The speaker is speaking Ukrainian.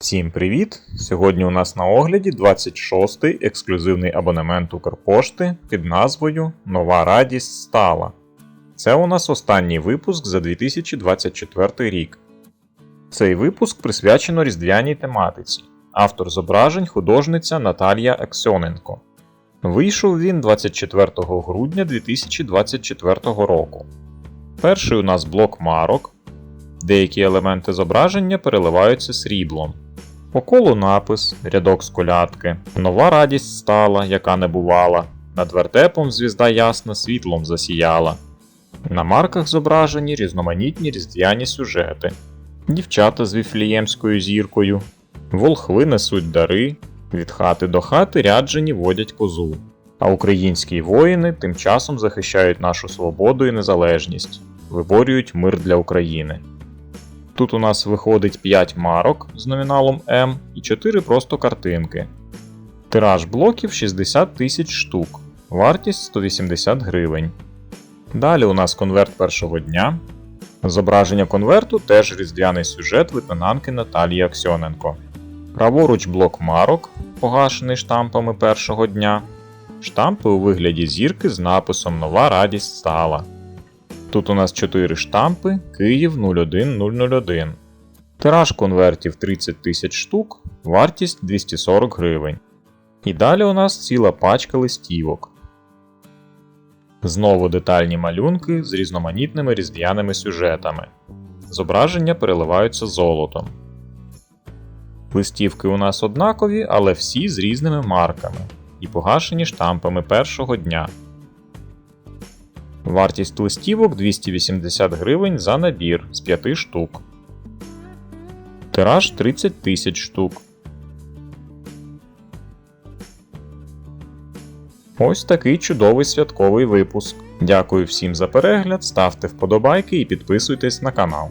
Всім привіт! Сьогодні у нас на огляді 26-й ексклюзивний абонемент Укрпошти під назвою Нова радість стала. Це у нас останній випуск за 2024 рік. Цей випуск присвячено різдвяній тематиці. Автор зображень художниця Наталія Аксьоненко. Вийшов він 24 грудня 2024 року. Перший у нас блок марок. Деякі елементи зображення переливаються сріблом. По колу напис, рядок з колядки. Нова радість стала, яка не бувала. Над вертепом звізда ясна світлом засіяла. На марках зображені різноманітні різдвяні сюжети. Дівчата з віфліємською зіркою, волхви несуть дари, від хати до хати ряджені водять козу. А українські воїни тим часом захищають нашу свободу і незалежність, виборюють мир для України. Тут у нас виходить 5 марок з номіналом М і 4 просто картинки. Тираж блоків 60 тисяч штук, вартість 180 гривень. Далі у нас конверт першого дня. Зображення конверту теж різдвяний сюжет лейтенантки Наталії Аксьоненко. Праворуч блок марок, погашений штампами першого дня. Штампи у вигляді зірки з написом Нова радість стала. Тут у нас 4 штампи Київ 01001. Тираж конвертів 30 тисяч штук, вартість 240 гривень. І далі у нас ціла пачка листівок. Знову детальні малюнки з різноманітними різдвяними сюжетами. Зображення переливаються золотом. Листівки у нас однакові, але всі з різними марками і погашені штампами першого дня. Вартість листівок 280 гривень за набір з 5 штук. Тираж 30 тисяч штук. Ось такий чудовий святковий випуск. Дякую всім за перегляд, ставте вподобайки і підписуйтесь на канал.